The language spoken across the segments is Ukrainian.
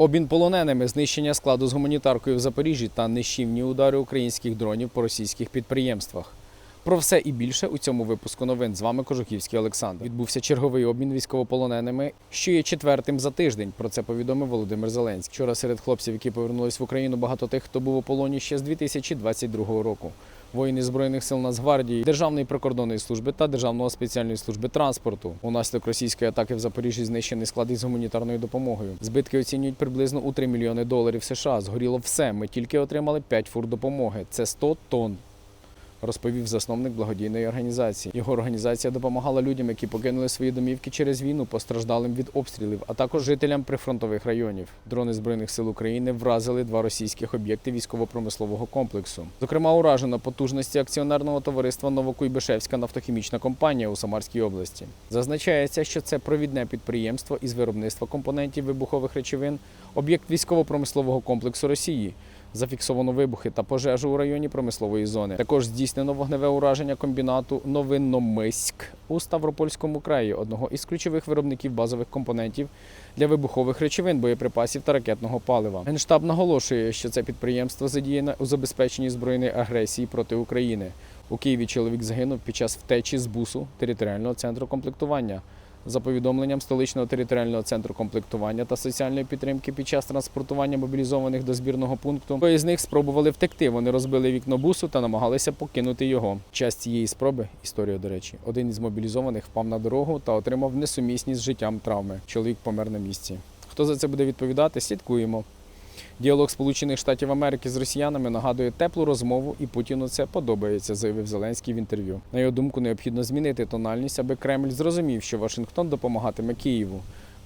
Обмін полоненими, знищення складу з гуманітаркою в Запоріжжі та нищівні удари українських дронів по російських підприємствах. Про все і більше у цьому випуску новин з вами Кожухівський Олександр. Відбувся черговий обмін військовополоненими, що є четвертим за тиждень. Про це повідомив Володимир Зеленський. Вчора серед хлопців, які повернулись в Україну, багато тих, хто був у полоні ще з 2022 року. Воїни збройних сил Нацгвардії, Державної прикордонної служби та Державної спеціальної служби транспорту. Унаслідок російської атаки в Запоріжжі знищений склад із гуманітарною допомогою. Збитки оцінюють приблизно у 3 мільйони доларів США. Згоріло все. Ми тільки отримали 5 фур допомоги. Це 100 тонн. Розповів засновник благодійної організації. Його організація допомагала людям, які покинули свої домівки через війну, постраждалим від обстрілів, а також жителям прифронтових районів. Дрони збройних сил України вразили два російських об'єкти військово-промислового комплексу. Зокрема, уражено потужності акціонерного товариства Новокуйбишевська нафтохімічна компанія у Самарській області. Зазначається, що це провідне підприємство із виробництва компонентів вибухових речовин, об'єкт військово-промислового комплексу Росії. Зафіксовано вибухи та пожежу у районі промислової зони. Також здійснено вогневе ураження комбінату Новинномиськ у Ставропольському краї, одного із ключових виробників базових компонентів для вибухових речовин, боєприпасів та ракетного палива. Генштаб наголошує, що це підприємство задіяне у забезпеченні збройної агресії проти України. У Києві чоловік загинув під час втечі з бусу територіального центру комплектування. За повідомленням столичного територіального центру комплектування та соціальної підтримки під час транспортування мобілізованих до збірного пункту, двоє з них спробували втекти. Вони розбили вікно бусу та намагалися покинути його. Час цієї спроби історія, до речі, один із мобілізованих впав на дорогу та отримав несумісні з життям травми. Чоловік помер на місці. Хто за це буде відповідати? Слідкуємо. Діалог Сполучених Штатів Америки з росіянами нагадує теплу розмову, і Путіну це подобається, заявив Зеленський в інтерв'ю. На його думку, необхідно змінити тональність, аби Кремль зрозумів, що Вашингтон допомагатиме Києву.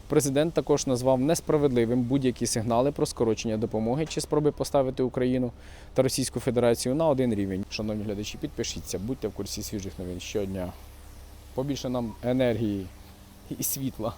Президент також назвав несправедливим будь-які сигнали про скорочення допомоги чи спроби поставити Україну та Російську Федерацію на один рівень. Шановні глядачі, підпишіться, будьте в курсі свіжих новин щодня. Побільше нам енергії і світла.